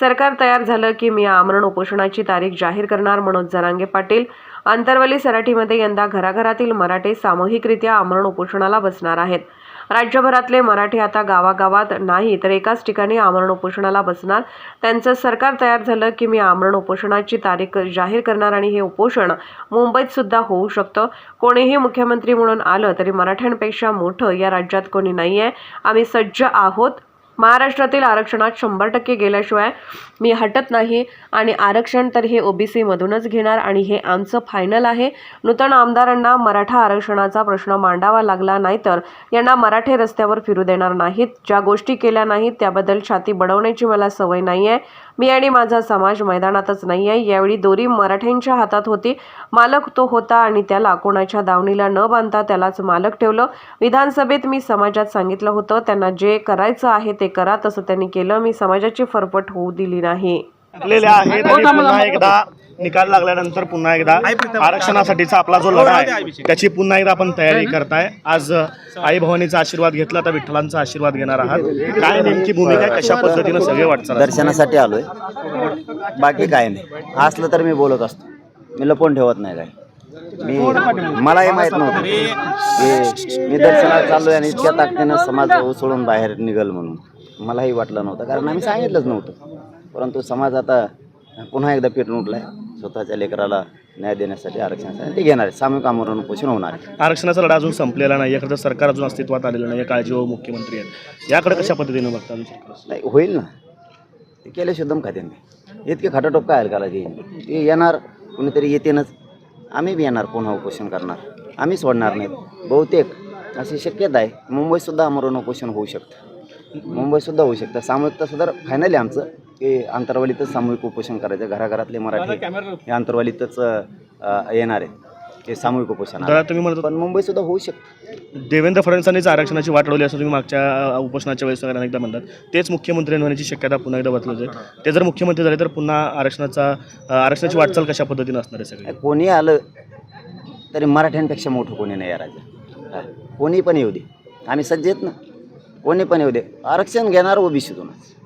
सरकार तयार झालं की मी आमरण उपोषणाची तारीख जाहीर करणार मनोज जरांगे पाटील. आंतरवली सराठीमध्ये यंदा घराघरातील मराठे सामूहिकरित्या आमरण उपोषणाला बसणार आहेत. राज्यभरातले मराठी आता गावागावात नाही तर एकाच ठिकाणी आमरण उपोषणाला बसणार. त्यांचं सरकार तयार झालं की मी आमरण उपोषणाची तारीख जाहीर करणार आणि हे उपोषण मुंबईत सुद्धा होऊ शकतं. कोणीही मुख्यमंत्री म्हणून आलं तरी मराठ्यांपेक्षा मोठं या राज्यात कोणी नाही आहे आम्ही सज्ज आहोत. महाराष्ट्रातील आरक्षणात शंभर टक्के गेल्याशिवाय मी हटत नाही आणि आरक्षण तर हे ओबीसीमधूनच घेणार आणि हे आमचं फायनल आहे. नूतन आमदारांना मराठा आरक्षणाचा प्रश्न मांडावा लागला नाही तर यांना मराठे रस्त्यावर फिरू देणार नाहीत. ज्या गोष्टी केल्या नाहीत त्याबद्दल छाती बडवण्याची मला सवय नाही आहे मी आणि माझा समाज मैदानातच नाही आहे. यावेळी दोरी मराठ्यांच्या हातात होती. मालक तो होता आणि त्याला कोणाच्या दावणीला न बांधता त्यालाच मालक ठेवलं. विधानसभेत मी समाजात सांगितलं होतं त्यांना जे करायचं आहे ते करा. तसं त्यांनी केलं. मी समाजाची फरफट होऊ दिली नाही. निकाल लागल्यानंतर पुन्हा एकदा आरक्षणासाठीचा आपला जो लढा आहे त्याची पुन्हा एकदा आपण तयारी करताय. आज आई भवानीचा आशीर्वाद घेतला तर विठ्ठलांचा आशीर्वाद घेणार आहात. काय नेमकी भूमिका आहे? कशा पद्धतीनं सगळे वाटचाल दर्शनासाठी आलोय. बाकी काय नाही. असलं तर मी बोलत असतो. मी लपवून ठेवत नाही काय मी मलाही माहीत नव्हतं की मी दर्शनाला चाललोय आणि इतक्या ताकदीनं समाज उसळून बाहेर निघल म्हणून. मलाही वाटलं नव्हतं. कारण आम्ही सांगितलंच नव्हतं. परंतु समाज आता पुन्हा एकदा पेटून उठलाय. स्वतःच्या लेकराला न्याय देण्यासाठी आरक्षणासाठी ते घेणार आहे. सामूहिक आमरण उपोषण होणार आहे. आरक्षणाचा लढा अजून संपलेला नाही. याकडे सरकार अजून अस्तित्वात आलेलं नाही. काळजी मुख्यमंत्री आहेत. याकडे कशा पद्धतीनं बघता अजून सरकार? नाही होईल ना. ते केले शुद्धम खात्याने. इतके खाटाटोप काय हलकाला ते ते येणार कुणीतरी येतेनच. आम्ही बी येणार पुन्हा उपोषण करणार. आम्ही सोडणार नाहीत. बहुतेक अशी शक्यता आहे. मुंबईतसुद्धा आमरण उपोषण होऊ शकतं. मुंबईतसुद्धा होऊ शकतं. सामूहिकता सुद्धा फायनल आहे आमचं. की आंतरवालीतच सामूहिक उपोषण करायचं घराघरातले मराठी हे आंतरवालीतच अं, येणार आहेत. ते सामूहिक उपोषण आहे. दादा तुम्ही म्हणत पण मुंबईतसुद्धा होऊ शकतं देवेंद्र फडणवीसांनीच आरक्षणाची वाट लावली असं तुम्ही मागच्या उपोषणाच्या वेळेस सगळ्यांना एकदा म्हणतात. तेच मुख्यमंत्री होण्याची शक्यता पुन्हा एकदा बदलत आहे. ते जर मुख्यमंत्री झाले तर पुन्हा आरक्षणाचा आरक्षणाची वाटचाल कशा पद्धतीनं असणार आहे सगळे? कोणी आलं तरी मराठ्यांपेक्षा मोठं कोणी नाही या राज्यात. हा. कोणी पण येऊ दे. आम्ही सज्ज आहेत ना. कोणी पण येऊ दे. आरक्षण घेणार ओबीसीतूनच हा.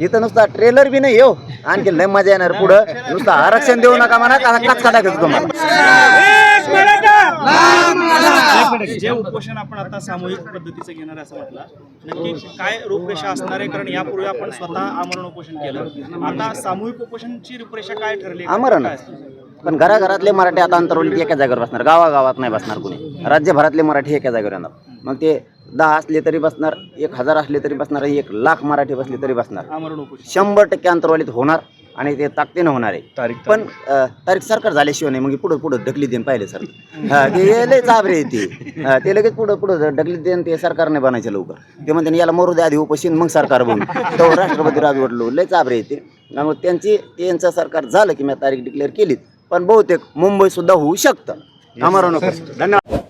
इथं नुसता ट्रेलर बी नाही येऊ आणखी लय मजा येणार पुढं. नुसतं आरक्षण देऊ नका म्हणा का कचका टाकायचं तुम्हाला? जे उपोषण आपण आता सामूहिक पद्धतीचं घेणार असं म्हटलं नक्की काय रूपरेषा असणार आहे? कारण यापूर्वी आपण स्वतः आमरण उपोषण केलं. आता सामूहिक उपोषणची रूपरेषा काय ठरली? आमरण? पण घराघरातले मराठी आता अंतरवली एका जागेवर बसणार. गावागावात नाही बसणार कुणी. राज्यभरातले मराठी एका जागेवर येणार. मग ते दहा असले तरी बसणार एक हजार असले तरी बसणार एक लाख मराठी बसले तरी बसणार. शंभर टक्के अंतरवालीत होणार आणि ते ताकदीनं होणार आहे. तारीख पण तारीख. सरकार झाल्याशिवाय नाही मग पुढं पुढं ढकली देईन पाहिले सर. हा, ते लय चाबरे ते. ते लगेच पुढं पुढं ढकली देईन ते सरकारने बनायचे लवकर. ते म्हणते याला मरू दे आधी उपोषण मग सरकार बनू. तो राष्ट्रपती राजवटलो लय चाबरे येते त्यामुळे त्यांची त्यांचं सरकार झालं की मी तारीख डिक्लेअर केलीत. पण बहुतेक मुंबई सुद्धा होऊ शकतं. आम्हाला नको धन्यवाद.